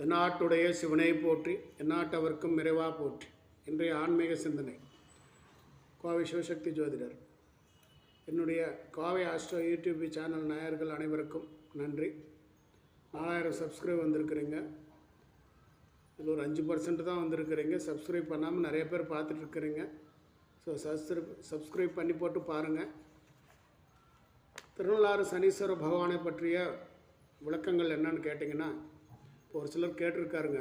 தென்னாட்டுடைய சிவனை போற்றி எந்நாட்டவர்க்கும் நிறைவா போற்றி. இன்றைய ஆன்மீக சிந்தனை. கோவை சிவசக்தி ஜோதிடர். என்னுடைய கோவை ஆஸ்ட்ரோ யூடியூப் சேனல் நாயர்கள் அனைவருக்கும் நன்றி. நாலாயிரம் சப்ஸ்கிரைப் வந்திருக்கிறீங்க. இதில் ஒரு அஞ்சு பர்சன்ட் தான் வந்திருக்கிறீங்க. சப்ஸ்கிரைப் பண்ணாமல் நிறைய பேர் பார்த்துட்ருக்குறீங்க ஸோ சப்ஸ்கிரைப் சப்ஸ்கிரைப் பண்ணி போட்டு பாருங்கள் திருநள்ளாறு சனீஸ்வர பகவானை பற்றிய விளக்கங்கள் என்னன்னு கேட்டிங்கன்னா ஒரு சிலர் கேட்டிருக்காருங்க.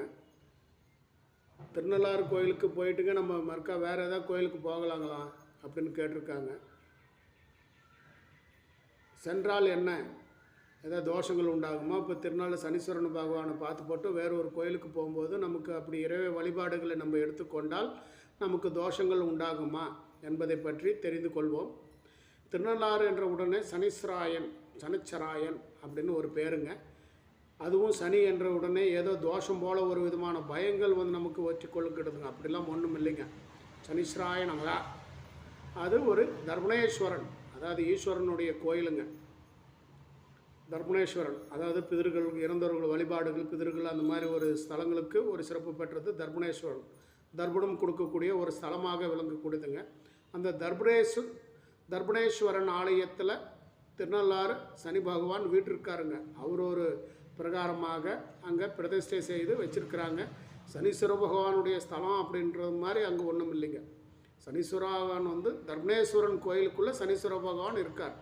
திருநள்ளாறு கோயிலுக்கு போயிட்டுங்க நம்ம மறுக்கா வேறு ஏதாவது கோயிலுக்கு போகலாங்களா அப்படின்னு கேட்டிருக்காங்க. சென்றால் என்ன? ஏதாவது தோஷங்கள் உண்டாகுமா? இப்போ திருநாள் சனீஸ்வரன் பகவானை பார்த்து போட்டு வேறு ஒரு கோயிலுக்கு போகும்போது நமக்கு அப்படி இறைவ வழிபாடுகளை நம்ம எடுத்துக்கொண்டால் நமக்கு தோஷங்கள் உண்டாகுமா என்பதை பற்றி தெரிந்து கொள்வோம். திருநள்ளாறு என்ற உடனே சனீஸ்வராயன் சனிச்சராயன் அப்படின்னு ஒரு பேருங்க. அதுவும் சனி என்ற உடனே ஏதோ தோஷம் போல் ஒரு விதமான பயங்கள் வந்து நமக்கு வச்சு கொள்ளுக்கிடுதுங்க அப்படிலாம் ஒன்றும் இல்லைங்க. சனீஸ்வராய நமகா. அது ஒரு தர்மணேஸ்வரன். அதாவது ஈஸ்வரனுடைய கோயிலுங்க. தர்மணேஸ்வரன். அதாவது பிதர்கள் இறந்தவர்கள் வழிபாடுகள் பிதர்கள் அந்த மாதிரி ஒரு ஸ்தலங்களுக்கு ஒரு சிறப்பு பெற்றது தர்மணேஸ்வரன். தர்ப்பணம் கொடுக்கக்கூடிய ஒரு ஸ்தலமாக விளங்கக்கூடியதுங்க. அந்த தர்பணேஸ்வர் தர்பணேஸ்வரன் ஆலயத்தில் திருநள்ளாறு சனி பகவான் வீட்டிருக்காருங்க. அவர் ஒரு பிரகாரமாக அங்கே பிரதிஷ்டை செய்து வச்சிருக்கிறாங்க. சனீஸ்வர பகவானுடைய ஸ்தலம் அப்படின்றது மாதிரி அங்கே ஒன்றும் இல்லைங்க. சனீஸ்வர பகவான் வந்து தர்மேஸ்வரன் கோயிலுக்குள்ளே சனீஸ்வர பகவான் இருக்கார்.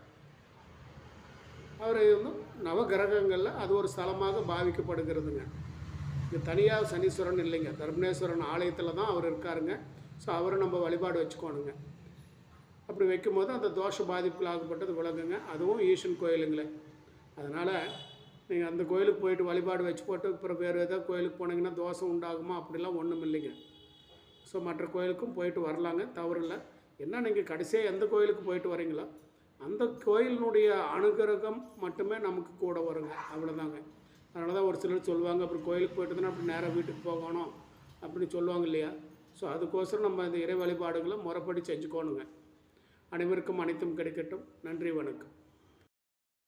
அவர் வந்து நவகிரகங்களில் அது ஒரு ஸ்தலமாக பாவிக்கப்படுகிறதுங்க. இங்கே தனியாக சனீஸ்வரன் இல்லைங்க. தர்மேஸ்வரன் ஆலயத்தில் தான் அவர் இருக்காருங்க. ஸோ அவரை நம்ம வழிபாடு வச்சுக்கோணுங்க. அப்படி வைக்கும்போது அந்த தோஷ பாதிப்புகளாகப்பட்டது விலகுங்க. அதுவும் ஈஷன் கோயிலுங்களே. அதனால் நீங்கள் அந்த கோயிலுக்கு போயிட்டு வழிபாடு வச்சு போட்டு அப்புறம் வேறு ஏதாவது கோயிலுக்கு போனீங்கன்னா தோசை உண்டாகுமா? அப்படிலாம் ஒன்றும் இல்லைங்க. ஸோ மற்ற கோயிலுக்கும் போயிட்டு வரலாங்க. தவறில்லை என்ன நீங்கள் கடைசியாக எந்த கோயிலுக்கு போயிட்டு வரீங்களோ அந்த கோயிலினுடைய அனுகிரகம் மட்டுமே நமக்கு கூட வருங்க. அவ்வளோதாங்க அதனால தான் ஒரு சிலர் சொல்லுவாங்க அப்புறம் கோயிலுக்கு போயிட்டு அப்படி நேராக வீட்டுக்கு போகணும் அப்படின்னு சொல்லுவாங்க இல்லையா? ஸோ அதுக்கோசரம் நம்ம இந்த இறை வழிபாடுகளை முறைப்படி செஞ்சுக்கோணுங்க. அனைவருக்கும் அனைத்தும் கிடைக்கட்டும். நன்றி வணக்கம்.